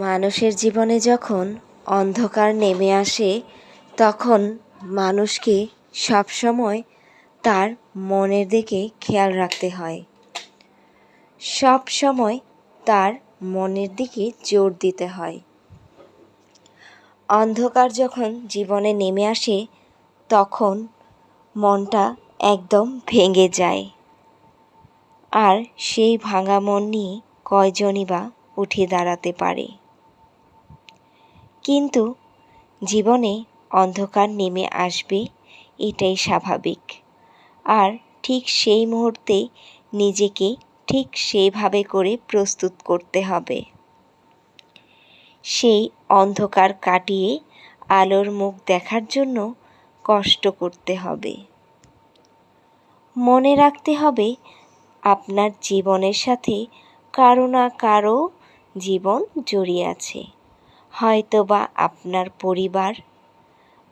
মানুষের জীবনে যখন অন্ধকার নেমে আসে, তখন মানুষকে সবসময় তার মনের দিকে খেয়াল রাখতে হয়। সব সময় তার মনের দিকে জোর দিতে হয়। অন্ধকার যখন জীবনে নেমে আসে, তখন মনটা একদম ভেঙে যায়। আর সেই ভাঙা মন নিয়ে কয়জনই বা উঠে দাঁড়াতে পারে। কিন্তু জীবনে অন্ধকার নেমে আসবে, এটাই স্বাভাবিক। আর ঠিক সেই মুহূর্তে নিজেকে ঠিক সেইভাবে করে প্রস্তুত করতে হবে। সেই অন্ধকার কাটিয়ে আলোর মুখ দেখার জন্য কষ্ট করতে হবে। মনে রাখতে হবে, আপনার জীবনের সাথে কারও না কারও জীবন জড়িয়ে আছে। হয়তো বা আপনার পরিবার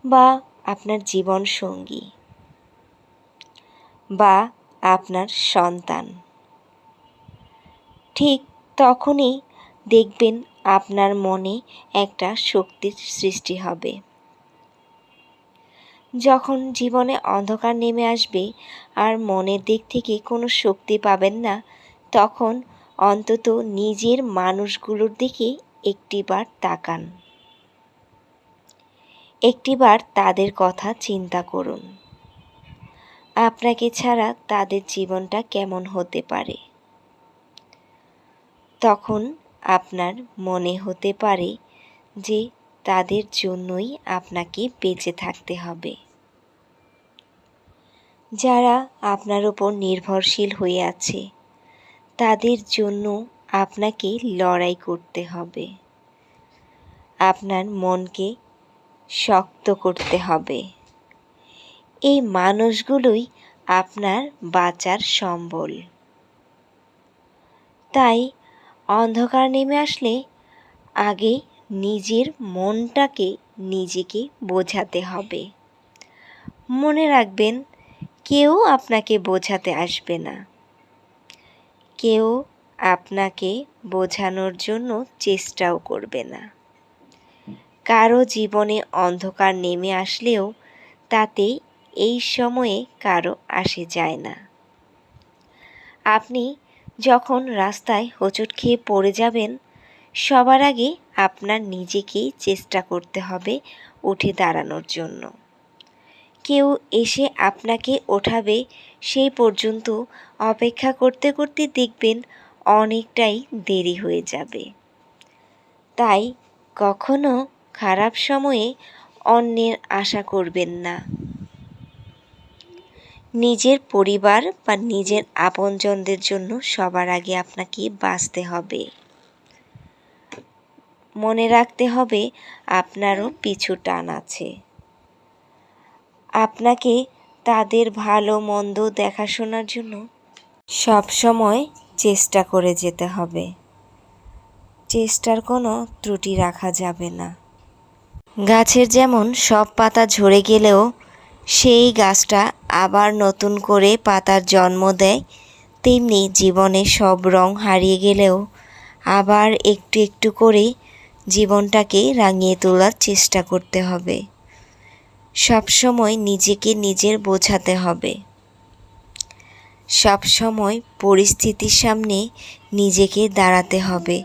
বা আপনার জীবন সঙ্গী বা আপনার সন্তান। ঠিক তখনই দেখবেন আপনার মনে একটা শক্তির সৃষ্টি হবে। যখন জীবনে অন্ধকার নেমে আসবে আর মনের দিক থেকে কোনো শক্তি পাবেন না, তখন অন্তত নিজের মানুষগুলোর দিকে একটিবার তাকান। একটিবার তাদের কথা চিন্তা করুন। আপনাকে ছাড়া তাদের জীবনটা কেমন হতে পারে? তখন আপনার মনে হতে পারে যে তাদের জন্যই আপনাকে বেঁচে থাকতে হবে। যারা আপনার ওপর নির্ভরশীল হয়ে আছে, তাদের জন্য আপনাকে লড়াই করতে হবে। আপনার মনকে শক্ত করতে হবে। এই মানুষগুলোই আপনার বাঁচার সম্বল। তাই অন্ধকার নেমে আসলে আগে নিজের মনটাকে নিজেকে বোঝাতে হবে। মনে রাখবেন, কেউ আপনাকে বোঝাতে আসবে না। কেউ আপনাকে বোঝানোর জন্য চেষ্টাও করবে না। কারও জীবনে অন্ধকার নেমে আসলেও তাতে এই সময়ে কারও আসে যায় না। আপনি যখন রাস্তায় হোঁচট খেয়ে পড়ে যাবেন, সবার আগে আপনার নিজেকেই চেষ্টা করতে হবে উঠে দাঁড়ানোর জন্য। কেউ এসে আপনাকে ওঠাবে সেই পর্যন্ত অপেক্ষা করতে করতে দেখবেন অনেকটাই দেরি হয়ে যাবে। তাই কখনো খারাপ সময়ে অন্যের আশা করবেন না। নিজের পরিবার বা নিজের আপনজনদের জন্য সবার আগে আপনাকে বাঁচতে হবে। মনে রাখতে হবে আপনারও পিছু টান আছে। আপনাকে তাদের ভালো মন্দ দেখাশোনার জন্য সব সময় চেষ্টা করে যেতে হবে। চেষ্টার কোনো ত্রুটি রাখা যাবে না। গাছের যেমন সব পাতা ঝরে গেলেও সেই গাছটা আবার নতুন করে পাতার জন্ম দেয়, তেমনি জীবনে সব রং হারিয়ে গেলেও আবার একটু একটু করে জীবনটাকে রাঙিয়ে তোলার চেষ্টা করতে হবে। সবসময় নিজেকে নিজের বোঝাতে হবে। সবসময় পরিস্থিতির সামনে নিজেকে দাঁড়াতে হবে।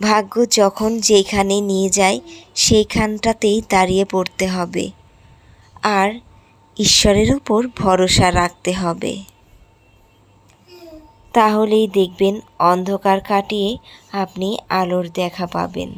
ভাগ্য যখন যেখানে নিয়ে যায়, সেইখানটাতেই দাঁড়িয়ে পড়তে হবে। আর ঈশ্বরের উপর ভরসা রাখতে হবে। তাহলেই দেখবেন অন্ধকার কাটিয়ে আপনি আলোর দেখা পাবেন।